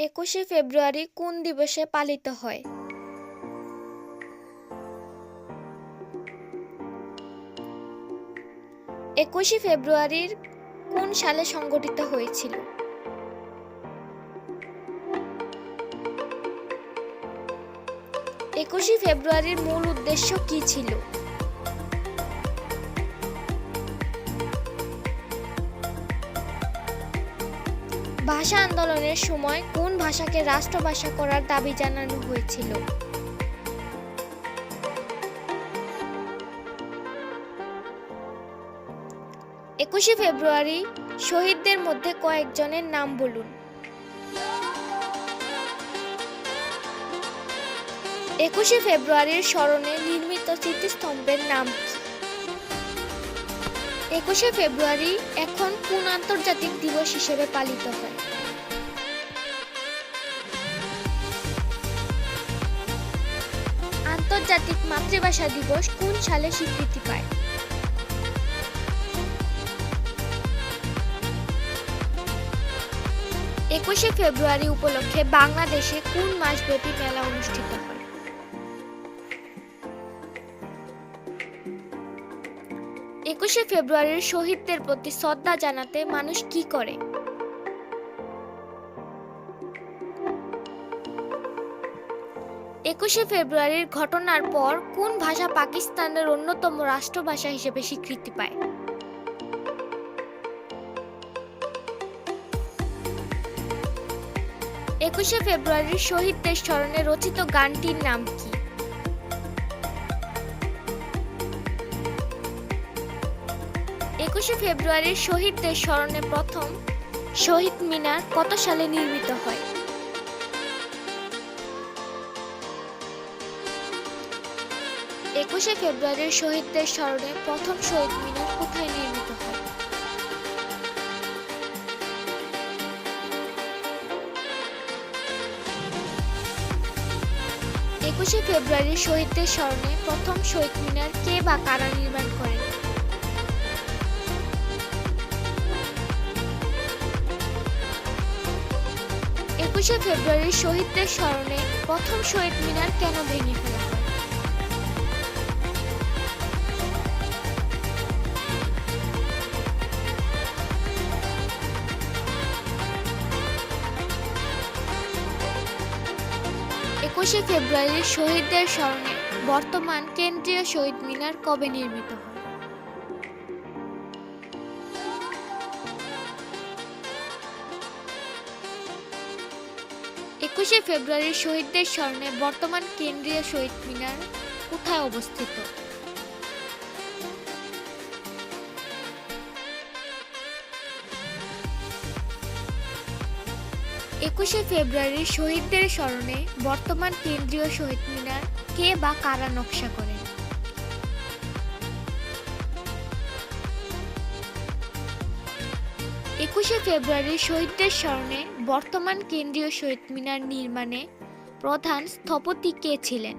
একুশে ফেব্রুয়ারি কোন দিবসে পালিত হয়? একুশে ফেব্রুয়ারির কোন সালে সংগঠিত হয়েছিল? একুশে ফেব্রুয়ারির মূল উদ্দেশ্য কী ছিল? ভাষা আন্দোলনের সময় কোন ভাষাকে রাষ্ট্রভাষা করার দাবি জানানো হয়েছিল? একুশে ফেব্রুয়ারি, শহীদদের মধ্যে কয়েকজনের নাম বলুন। একুশে ফেব্রুয়ারির স্মরণে নির্মিত স্মৃতিস্তম্ভের নাম কি? একুশে ফেব্রুয়ারি এখন কোন আন্তর্জাতিক দিবস হিসেবে পালিত হয়? আন্তর্জাতিক মাতৃভাষা দিবস কোন সালে স্বীকৃতি পায়? একুশে ফেব্রুয়ারি উপলক্ষে বাংলাদেশে কোন মাসব্যাপী মেলা অনুষ্ঠিত হয়? একুশে ফেব্রুয়ারির শহীদদের প্রতি শ্রদ্ধা জানাতে মানুষ কি করে? একুশে ফেব্রুয়ারির ঘটনার পর কোন ভাষা পাকিস্তানের অন্যতম রাষ্ট্রভাষা হিসেবে স্বীকৃতি পায়? একুশে ফেব্রুয়ারির শহীদদের স্মরণে রচিত গানটির নাম কি? একুশে ফেব্রুয়ারির শহীদদের স্মরণে প্রথম শহীদ মিনার কত সালে নির্মিত হয়? একুশে ফেব্রুয়ারির শহীদদের স্মরণে প্রথম শহীদ মিনার কোথায় নির্মিত হয়? একুশে ফেব্রুয়ারির শহীদদের স্মরণে প্রথম শহীদ মিনার কে বা কারা নির্মাণ করেন? একুশে ফেব্রুয়ারি শহীদদের স্মরণে প্রথম শহীদ মিনার কেন ভেঙে ফেলা একুশে ফেব্রুয়ারি শহীদদের স্মরণে বর্তমান কেন্দ্রীয় শহীদ মিনার কবে নির্মিত হয়? একুশে ফেব্রুয়ারি শহীদদের স্মরণে বর্তমান কেন্দ্রীয় শহীদ মিনার কোথায় অবস্থিত? একুশে ফেব্রুয়ারি শহীদদের স্মরণে বর্তমান কেন্দ্রীয় শহীদ মিনার কে বা কারা নকশা করেন একুশে ফেব্রুয়ারি শহীদদের স্মরণে বর্তমান কেন্দ্রীয় শহীদ মিনার নির্মাণে প্রধান স্থপতি কে ছিলেন?